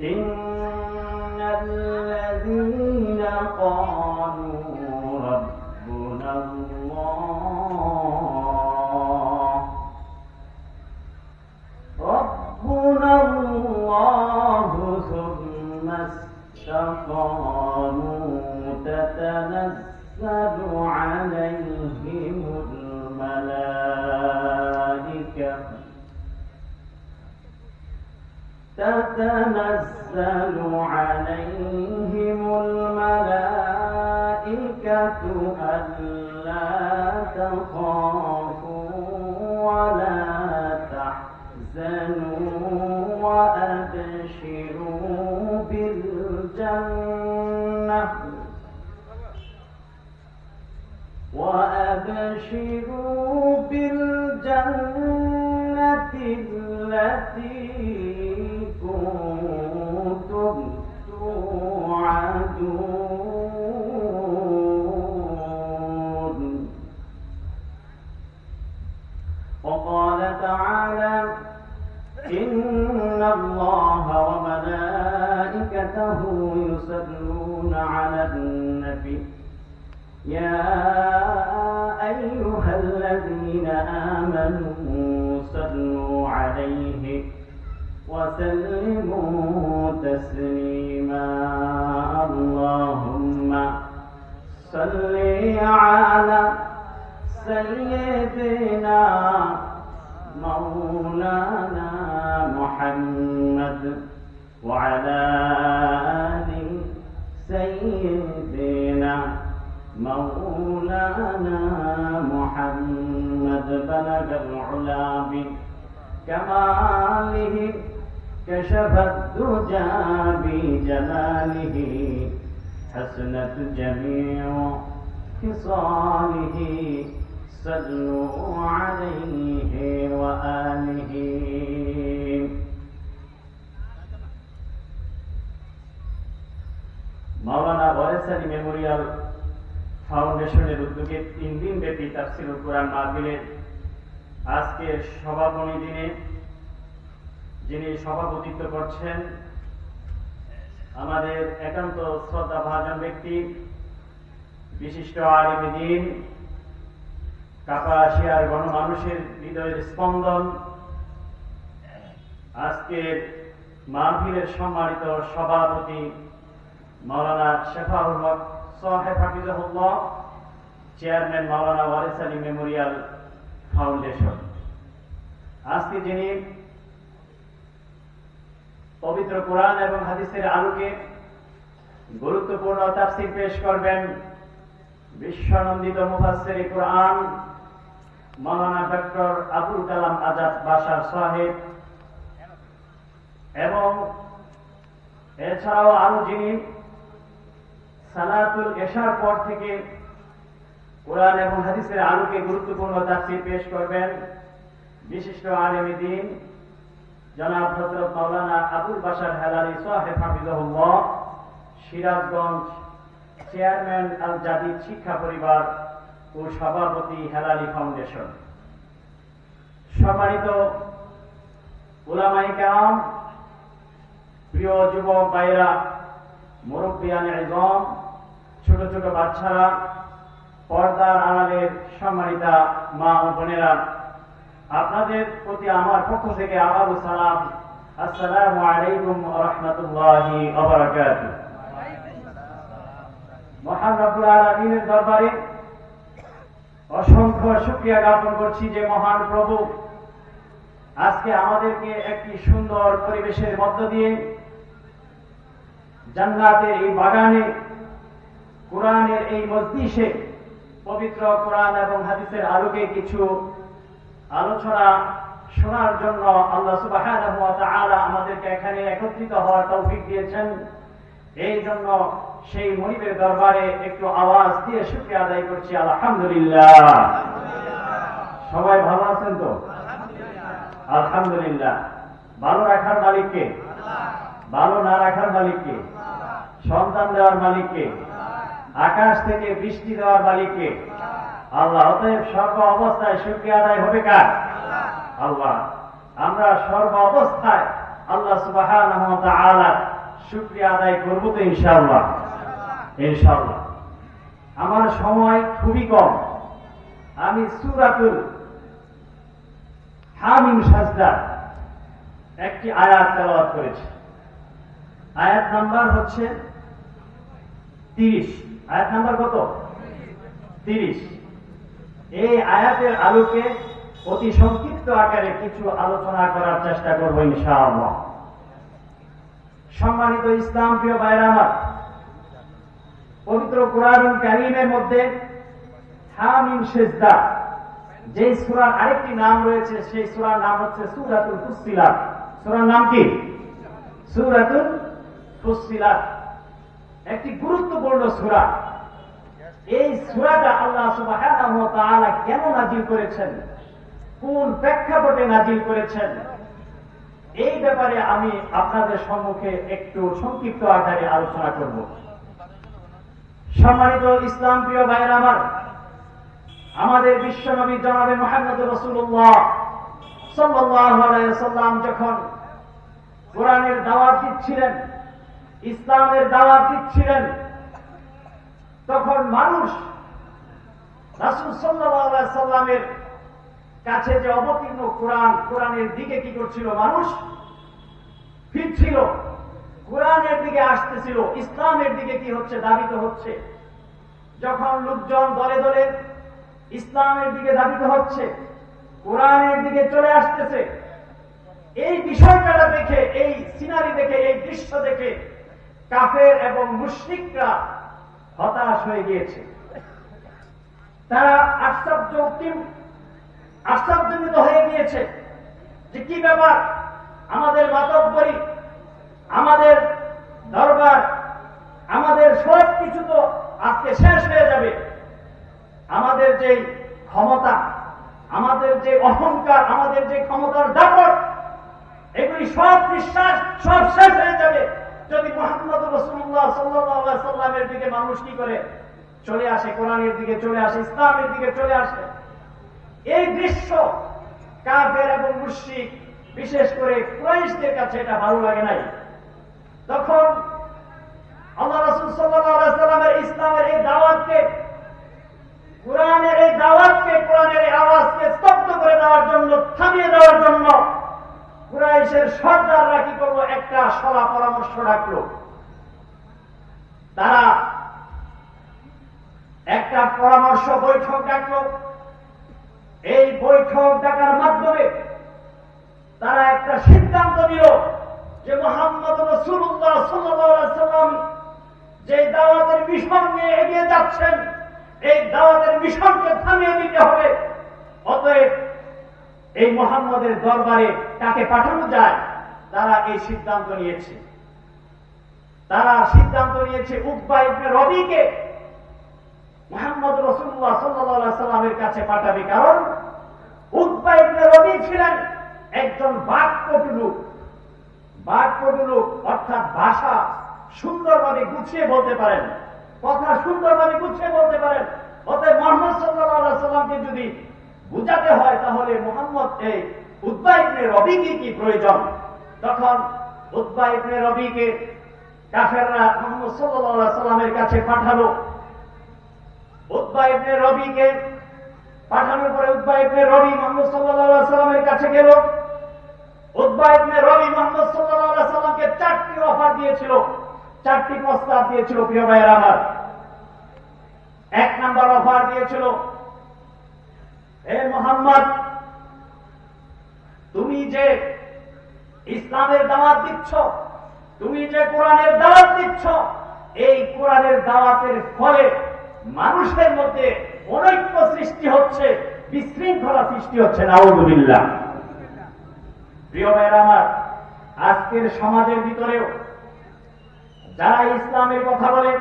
إن الذين قالوا ربنا الله ربنا الله ثم استقاموا تتنزل تتنزل عليهم الملائكة ألا تخافوا ولا تحزنوا وأبشروا بالجنة وأبشروا بالجنة التي يَعْلَمُونَ مولانا محمد وعلى آل سيدنا مولانا محمد. بلغ العلا بكماله كشف الدجى بجلاله حسنت جميع خصاله. صلوا عليه وآله মাওলানা বরেসানি Memorial ফাউন্ডেশনের উদ্যোগে তিন দিন ব্যাপী তাফসিল কোরআন মাহফিলের আজকের সভাপনী দিনে যিনি সভাপতিত্ব করছেন আমাদের একান্ত শ্রদ্ধা ভাজন ব্যক্তি বিশিষ্ট আলিমী দিন কাপাসিয়ার গণমানুষের হৃদয়ের স্পন্দন। আজকের মাহফিলের সম্মানিত সভাপতি মাওলানা শেফাউল হক সাহেব হাফিজাহুল্লাহ, চেয়ারম্যান মাওলানা ওয়ারিস আলী মেমোরিয়াল ফাউন্ডেশন। আজকে যিনি পবিত্র কোরআন এবং হাদিসের আলোকে গুরুত্বপূর্ণ তাফসির পেশ করবেন, বিশ্বনন্দিত মুফাসসির কোরআন মাওলানা ডক্টর আবুল কালাম আজাদ বাশার সাহেব এবং এছাড়াও আরও যিনি সালাতুল এশার পর থেকে কোরআন এবং হাদিসের আলোকে গুরুত্বপূর্ণ তাফসির পেশ করবেন, বিশিষ্ট আলেমী দিন, জনাব হজরত মাওলানা আবুল বাশার হেলালি সাহেব হাফিজাহুল্লাহ, সিরাজগঞ্জ চেয়ারম্যান আল জাদিদ শিক্ষা পরিবার ও সভাপতি হেলালি ফাউন্ডেশন। সম্মানিত ওলামাই প্রিয় যুবক ভাইরা মুরব্বিয়ান ইজম ছোট ছোট বাচ্চারা, পর্দার আড়ালের সম্মানিতা মা ও বোনেরা, আপনাদের প্রতি আমার পক্ষ থেকে আবারও সালাম। আসসালামু আলাইকুম রহমতুল্লাহি মহান রব্বুল আলমিনের দরবারে অসংখ্য শুক্রিয়া জ্ঞাপন করছি যে মহান প্রভু, আজকে আমাদেরকে একটি সুন্দর পরিবেশের মধ্য দিয়ে জান্নাতের এই বাগানে, কোরআনের এই মজলিসে পবিত্র কোরআন এবং হাদিসের আলোকে কিছু আলোচনা শোনার জন্য আল্লাহ তাআলা আমাদেরকে এখানে একত্রিত হওয়ার তৌফিক দিয়েছেন। এই জন্য সেই মনিবের দরবারে একটু আওয়াজ দিয়ে শুকরিয়া আদায় করছি, আলহামদুলিল্লাহ। সবাই ভালো আছেন তো? আলহামদুলিল্লাহ। ভালো রাখার মালিককে? ভালো না রাখার মালিককে? সন্তান দেওয়ার মালিককে? আকাশ থেকে বৃষ্টি দেওয়ার মালিককে? আল্লাহ, অতএব সর্ব অবস্থায় শুক্রিয়া আদায় হবে কার? আল্লাহ। আমরা সর্ব অবস্থায় আল্লাহ তাআলা শুকরিয়া আদায় করব তো ইনশাআল্লাহ। ইনশাআল্লাহ। আমার সময় খুবই কম। আমি সূরাতুল হামিম সাজদা একটি আয়াত তেলাওয়াত করেছি। আয়াত নাম্বার হচ্ছে তিরিশ। আয়াত নাম্বার কত? তিরিশ। এই আয়াতের আলোকে অতি সংক্ষিপ্ত আকারে কিছু আলোচনা করার চেষ্টা করব ইনশাআল্লাহ। সম্মানিত ইসলাম প্রিয় ভাইরা আমার পবিত্র কোরআন কারিমের মধ্যে যে সূরার আরেকটি নাম রয়েছে, সেই সূরার নাম হচ্ছে সূরাতুল ফুসসিলাত। সূরার নাম কি? সূরাতুল ফুসসিলাত। একটি গুরুত্বপূর্ণ সূরা। এই সুরাটা আল্লাহ তাআলা কেন নাজিল করেছেন? কোন প্রেক্ষাপটে নাজিল করেছেন? এই ব্যাপারে আমি আপনাদের সম্মুখে একটু সংক্ষিপ্ত আকারে আলোচনা করব। সম্মানিত ইসলাম প্রিয় ভাইয়ের আমার, আমাদের বিশ্বনবী জনাবে মোহাম্মদ রসুল্লাহ সাল্লাম যখন কোরআনের দাওয়াত দিচ্ছিলেন, ইসলামের দাওয়াত দিচ্ছিলেন, তখন মানুষ রাসুল সাল্লাহ সাল্লামের কাছে যে অবতীর্ণ কোরআন, কোরআনের দিকে কি করছিল? মানুষ ফিরছিল। কোরআনের দিকে আসতেছিল, ইসলামের দিকে কি হচ্ছে, দাবিত হচ্ছে? যখন লোকজন দলে দলে ইসলামের দিকে দাবিত হচ্ছে, কোরআনের দিকে চলে আসতেছে, এই বিষয়টা দেখে, এই সিনারি দেখে, এই দৃশ্য দেখে কাফের এবং মুশ্রিকরা হতাশ হয়ে গিয়েছে। তারা আশ্চর্য আশ্চর্যজনিত হয়ে গিয়েছে যে কি ব্যাপার? আমাদের মাতব্বরী আমাদের দরবার, আমাদের সব কিছু তো আজকে শেষ হয়ে যাবে। আমাদের যে ক্ষমতা, আমাদের যে অহংকার, আমাদের যে ক্ষমতার দাপট, এগুলি সব বিশ্বাস সব শেষ হয়ে যাবে। যদি মোহাম্মদ রসুল্লাহ সাল্লাহ সাল্লামের দিকে মানুষ কি করে? চলে আসে কোরআনের দিকে, চলে আসে ইসলামের দিকে, চলে আসে। এই দৃশ্য কাফের এবং মুশ্রিক, বিশেষ করে ক্রাইশদের কাছে এটা ভালো লাগে নাই। তখন আল্লাহ রসুল সাল্লামের ইসলামের এই দাওয়াতকে, কোরআনের এই দাওয়াতকে, কোরআনের এই আওয়াজকে স্তব্ধ করে দেওয়ার জন্য, থামিয়ে দেওয়ার জন্য কুরাইশের সর্দাররা কি করল? একটা সলা পরামর্শ রাখল। তারা একটা পরামর্শ বৈঠক ডাকলো। এই বৈঠক ডাকার মাধ্যমে তারা একটা সিদ্ধান্ত নিল যে মোহাম্মদ রসুল্লাহ সাল্লাম যে দাওয়াতের মিশন নিয়ে এগিয়ে যাচ্ছেন, এই দাওয়াতের মিশনকে থামিয়ে দিতে হবে। অতএব এই মোহাম্মদের দরবারে তাকে পাঠানো যায়, তারা এই সিদ্ধান্ত নিয়েছে। তারা সিদ্ধান্ত নিয়েছে উকবা রবিকে মোহাম্মদ রসুল্লাহ সাল্লাহ সাল্লামের কাছে পাঠাবে। কারণ উকবা রবি ছিলেন একজন বাকপটু লোক। বাকপটু লোক অর্থাৎ ভাষা সুন্দরভাবে গুছিয়ে বলতে পারেন। কথা সুন্দরভাবে গুছিয়ে বলতে পারেন। অতএব মোহাম্মদ সাল্লাহ সাল্লামকে যদি বুঝাতে হয়, তাহলে মোহাম্মদ এই উদ্বা ইবনে রবিকে কি প্রয়োজন? তখন উদ্বা রবিকে কাফেররা মোহাম্মদ সাল্লাহ সাল্লামের কাছে পাঠালো। উদ্বা রবিকে পাঠানোর পরে উদ্বা রবি মোহাম্মদ সাল্লাহ সাল্লামের কাছে গেল। তুমি যে ইসলামের দাওয়াত দিচ্ছ, তুমি যে কোরআনের দাওয়াত দিচ্ছ, এই কোরআনের দাওয়াতের ফলে মানুষের মধ্যে অনৈক্য সৃষ্টি হচ্ছে, বিশৃঙ্খলা সৃষ্টি হচ্ছে, নাউজুবিল্লাহ। প্রিয় ভাইয়ের আমার, আজকের সমাজের ভিতরেও যারা ইসলামের কথা বলে,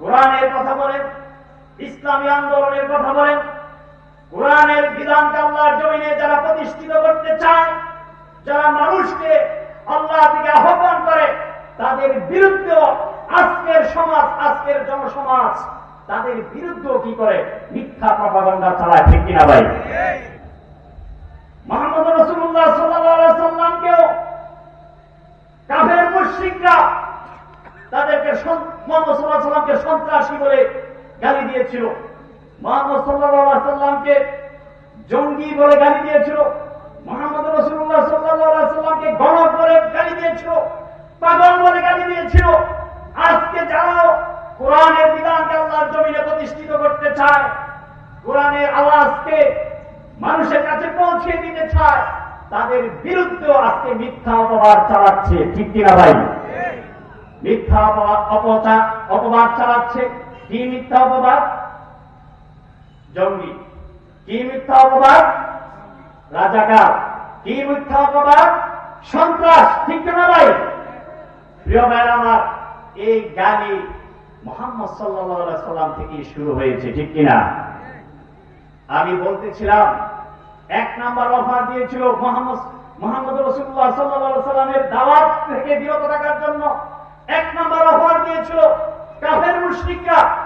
কোরআনের কথা বলে, ইসলামী আন্দোলনের কথা বলেন কোরআনের বিধানকে আল্লাহর জমিনে যারা প্রতিষ্ঠিত করতে চায়, যারা মানুষকে আল্লাহ দিকে আহ্বান করে, তাদের বিরুদ্ধে আজকের সমাজ, আজকের জনসমাজ তাদের বিরুদ্ধেও কি করে মিথ্যা প্রপাগণ্ডা চালায়, ঠিক কিনা ভাই? মোহাম্মদ রসুল্লাহ সাল্লাহ সাল্লামকেও কাফের মুশ্রিকরা তাদেরকে মোহাম্মদ জঙ্গি বলে গালি দিয়েছিল। মোহাম্মদ রসুল্লাহ সাল্লাহ সাল্লামকে গণক গালি দিয়েছিল। পাগল বলে গালি দিয়েছিল। আজকে যারাও কোরআনের বিধানকে আল্লাহর জমিনে প্রতিষ্ঠিত করতে চায়, কোরআনের আওয়াজকে মানুষের কাছে পৌঁছে দিতে চায়, তাদের বিরুদ্ধে আজকে মিথ্যা অপবাদ চালাচ্ছে। ঠিক কিনা ভাই? মিথ্যা অপবাদ অপবাদ চালাচ্ছে। কি মিথ্যা অপবাদ? জঙ্গি। কি মিথ্যা অপবাদ? রাজাকার। কি মিথ্যা অপবাদ? সন্ত্রাস। ঠিক কিনা ভাই? প্রিয় ভাইয়ের আমার, এই গালি মোহাম্মদ সাল্লাহ সাল্লাম থেকে শুরু হয়েছে। ঠিক কিনা? আমি বলতেছিলাম এক নাম্বার অফার দিয়েছিল মোহাম্মদ মোহাম্মদ রসুল্লাহ সাল্লাহ সাল্লামের দাওয়াত থেকে বিরত থাকার জন্য। এক নাম্বার অফার দিয়েছিল কাফের মুশরিকরা।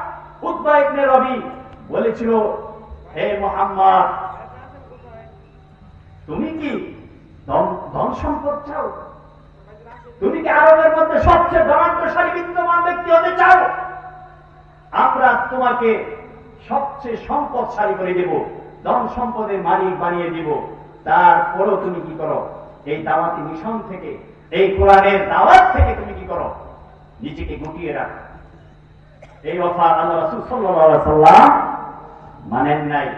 উদ্বা রবি বলেছিল, হে মোহাম্মদ, তুমি কি ধন- সম্পদ চাও? তুমি কি আরবের মধ্যে সবচেয়ে ধনান্তশালী বিদ্যমান ব্যক্তি হতে চাও? আমরা তোমাকে সবচেয়ে সম্পদশালী করে দেব। ধন সম্পদের মালিক বানিয়ে দিব। তারপরও তুমি কি করো? এই দাওয়াতি মিশন থেকে, এই কোরআনের দাওয়াত থেকে তুমি কি করো? নিজেকে গুটিয়ে রাখো। এই অফার আল্লাহ সাল্লাম মানেন নাই।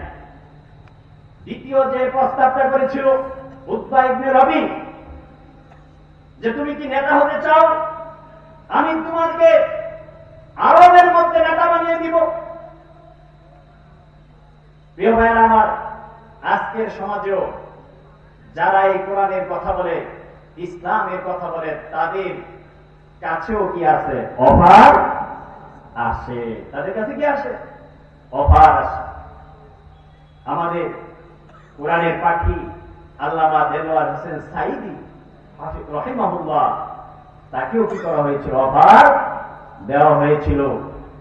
দ্বিতীয় যে প্রস্তাবটা করেছিল উদ্বা রবি, যে তুমি কি নেতা হতে চাও? আমি তোমাকে আরবের মধ্যে নেতা বানিয়ে দিব প্রিয় ভাইয়ের আমার, আজকের সমাজেও যারা এই কোরআনের কথা বলে, ইসলামের কথা বলে, তাদের কাছেও কি আছে? অফার আসে। তাদের কাছে কি আসে? অফার আসে। আমাদের কোরআনের পাখি আল্লামা দেলোয়ার হোসেন সাইদি রহিমাহুল্লাহ, তাকেও কি করা হয়েছিল? অফার দেওয়া হয়েছিল।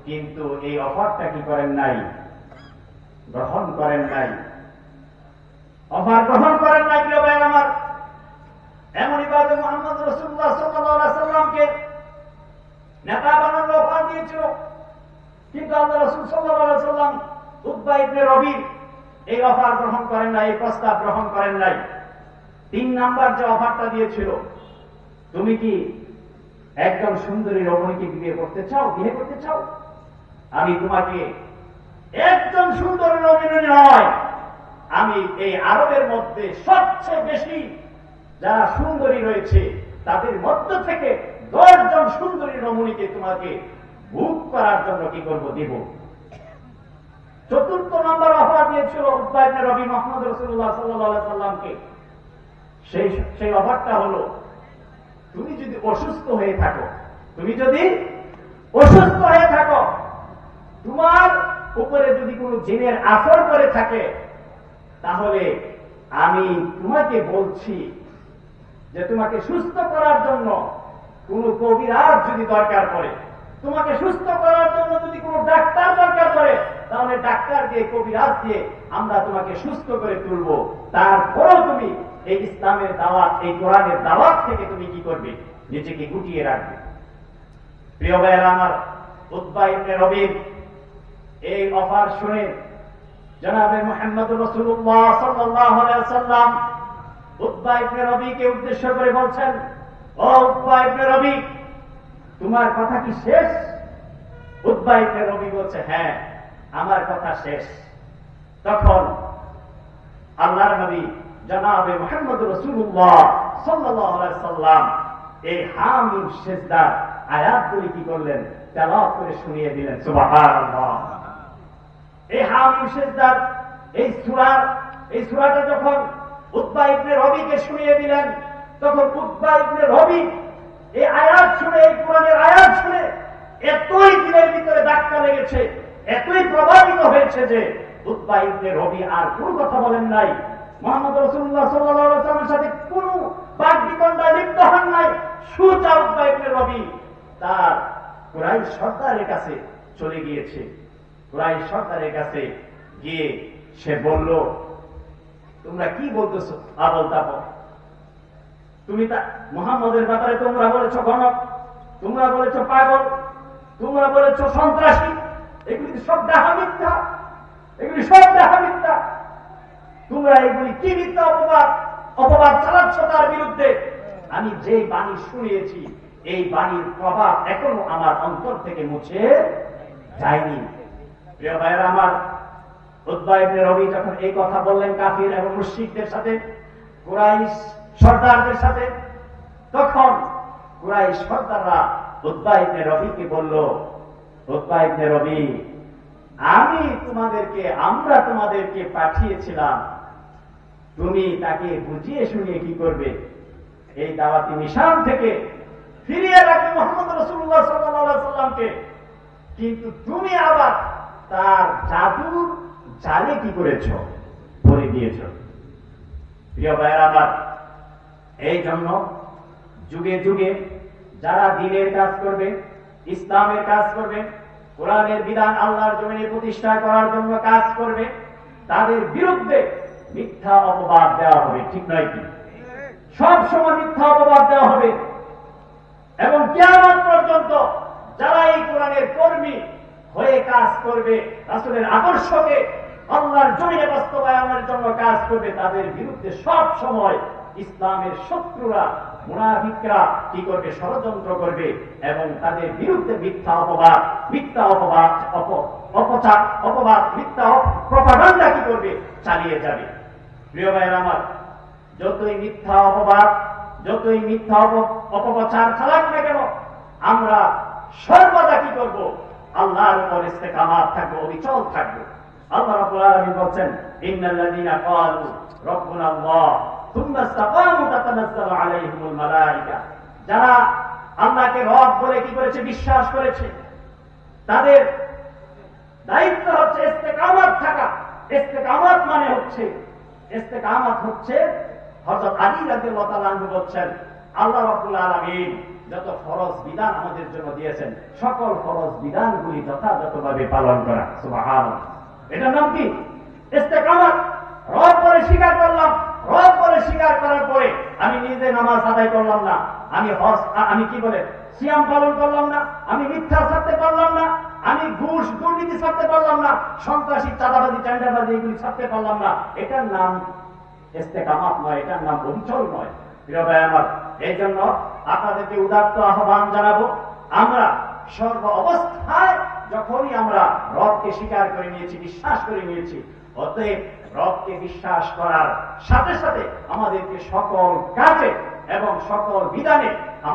কিন্তু এই অফারটা কি করেন নাই? গ্রহণ করেন নাই। অফার গ্রহণ করেন নাই, প্রিয় ভাই আমার। এমনই ভাবে মোহাম্মদ রসুল্লাহ সাল্লাহ সাল্লামকে নেতা বানানোর অফার দিয়েছিল। কিন্তু আল্লাহ রসুল সাল্লাহ সাল্লাম উদ্বা রবি এই অফার গ্রহণ করেন নাই, এই প্রস্তাব গ্রহণ করেন নাই। তিন নাম্বার যে অফারটা দিয়েছিল, তুমি কি একজন সুন্দরী রমণীকে বিয়ে করতে চাও, বিয়ে করতে চাও? আমি তোমাকে একজন সুন্দরী রমণী নয়। আমি এই আরবের মধ্যে সবচেয়ে বেশি যারা সুন্দরী রয়েছে, তাদের মধ্য থেকে দশজন সুন্দরী রমণীকে তোমাকে বুক করার জন্য কি করব, দিব। চতুর্থ নম্বর অফার দিয়েছিল উদ্বায়নে রবি মোহাম্মদ রসুল্লাহ সাল্লাহ সাল্লামকে সেই সেই অফারটা হলো, তুমি যদি অসুস্থ হয়ে থাকো, তুমি যদি অসুস্থ হয়ে থাকো, তোমার উপরে যদি কোনো জিনের আসর করে থাকে, তাহলে আমি তোমাকে বলছি যে তোমাকে সুস্থ করার জন্য কোন কবিরাজ যদি দরকার পড়ে, তোমাকে সুস্থ করার জন্য যদি কোনো ডাক্তার দরকার পড়ে, তাহলে ডাক্তার দিয়ে, কবিরাজ দিয়ে আমরা তোমাকে সুস্থ করে তুলব। তারপরেও তুমি এই ইসলামের দাওয়াত, এই কোরআনের দাওয়াত থেকে তুমি কি করবে? নিজেকে গুটিয়ে রাখবে। প্রিয় ভাইয়েরা, আমার উদ্বা ইবনে রবির এই অফার শুনে জনাবে মোহাম্মদ রসুল্লাহ সাল্লাম উদ্বা ইবনে রবিকে উদ্দেশ্য করে বলছেন, ও উদ্বা ইবনে রবি, তোমার কথা কি শেষ? উদ্বা ইবনে রবি বলছে হ্যাঁ আমার কথা শেষ। তখন আল্লাহর নবী জনাবে মোহাম্মদ রসুল্লাহ সাল্লাম এই হামিম সেজদার আয়াতগুলি কি করলেন? তেলাওয়াত করে শুনিয়ে দিলেন, সুবহানাল্লাহ। এই হামিম সেজদার এই সূরার এই সূরাটা যখন উতবা ইবনে রবিকে শুনিয়ে দিলেন, তখন উতবা ইবনে রবি এই আয়াত শুনে, এই কোরআনের আয়াত শুনে এতই দিলের ভিতরে ধাক্কা লেগেছে, এতই প্রভাবিত হয়েছে যে উতবা ইবনে রবি আর কোন কথা বলেন নাই। মোহাম্মদ রসুল্লাহ সাল্লামের সাথে কোন বাক বিতণ্ডা লিপ্ত হন নাই। সুচা উতবা ইবনে রবি তার কুরাইশ সরকারের কাছে চলে গিয়েছে। কুরাইশ সর্দারের কাছে গিয়ে সে বলল, তোমরা কি বলতেছ? আবল তাবল। তুমি তা, মোহাম্মদের ব্যাপারে তোমরা বলেছ গণক, তোমরা বলেছ পাগল, তোমরা বলেছ সন্ত্রাসী। এগুলি সব ডাহা মিথ্যা, এগুলি সব ডাহা মিথ্যা। তোমরা এগুলি কি মিথ্যা অপবাদ অপবাদ চালাচ্ছ তার বিরুদ্ধে? আমি যে বাণী শুনিয়েছি, এই বাণীর প্রভাব এখনও আমার অন্তর থেকে মুছে যায়নি। প্রিয় আমার রবি যখন এই কথা বললেন কাফির এবং মুশরিকদের সাথে, কুরাইশ সর্দারদের সাথে, তখন কুরাইশ সর্দাররা রবিকে বলল রবি, আমি তোমাদেরকে, আমরা তোমাদেরকে পাঠিয়েছিলাম। তুমি তাকে বুঝিয়ে শুনিয়ে কি করবে? এই দাওয়াতি মিশন থেকে ফিরিয়ে রাখবে মোহাম্মদ রসুল্লাহ সাল্লামকে কিন্তু তুমি আবার তার জাদুর জালে কি করেছ? ভরে দিয়েছ। প্রিয় ভাইয়ের, আমার এই জন্য যুগে যুগে যারা দিনের কাজ করবে, ইসলামের কাজ করবে, কোরআনের বিধান আল্লাহর জমিনে প্রতিষ্ঠা করার জন্য কাজ করবে, তাদের বিরুদ্ধে মিথ্যা অপবাদ দেওয়া হবে, ঠিক নয় কি? সব সময় মিথ্যা অপবাদ দেওয়া হবে। এবং কেমন পর্যন্ত যারা এই কোরআনের কর্মী হয়ে কাজ করবে, রাসুলের আদর্শকে আল্লাহর জমিনে বাস্তবায়নের জন্য কাজ করবে, তাদের বিরুদ্ধে সব সময় ইসলামের শত্রুরা, মুনাফিকরা কি করবে, ষড়যন্ত্র করবে এবং তাদের বিরুদ্ধে মিথ্যা অপবাদ মিথ্যা অপবাদ অপচার অপবাদ, মিথ্যা প্রপাগান্ডা কি করবে? চালিয়ে যাবে। প্রিয় ভাইয়ের আমার, যতই মিথ্যা অপবাদ, যতই মিথ্যা অপ- অপপ্রচার চালাক না কেন, আমরা সর্বদা কি করব? আল্লাহর উপর ইস্তেকামাত থাকব, অবিচল থাকব। আল্লাহ রাব্বুল আলামিন ইন্নাল্লাযীনা ক্বালু আল্লাহ থুম্মা ইসতাকামু আলাইহিমুল মালায়েকা যারা আল্লাহকে রব বলে কি করেছে? বিশ্বাস করেছে। তাদের দায়িত্ব হচ্ছে ইস্তেকামাত থাকা। মানে হচ্ছে, ইস্তেকামাত হচ্ছে হযরত আলী রাদিয়াল্লাহু তাআলা বলছেন, আল্লাহ রাব্বুল আলামিন যত ফরজ বিধান আমাদের জন্য দিয়েছেন, সকল ফরজ বিধানগুলি যথাযথভাবে পালন করা। সুবহানাল্লাহ। এটার নাম কি? রব করে স্বীকার করলাম। রব করে স্বীকার করার পরে আমি নিজে নামাজ আদায় করলাম না। আমি আ- আমি কি বলে, সিয়াম পালন করলাম না। আমি মিথ্যা ছাড়তে পারলাম না। আমি ঘুষ, দুর্নীতি ছাড়তে পারলাম না। সন্ত্রাসী, চাঁদাবাজি, টেন্ডারবাজি, এগুলি ছাড়তে পারলাম না। এটার নাম নয়, এটার নাম অবিচল নয়। প্রিয় আমার এই জন্য আপনাদেরকে উদাত্ত আহ্বান জানাব, আমরা সর্ব অবস্থায় যখনই আমরা রবকে স্বীকার করে নিয়েছি, বিশ্বাস করে নিয়েছি, অতএব রবকে বিশ্বাস করার সাথে সাথে আমাদেরকে সকল কাজে এবং সকল বিধানে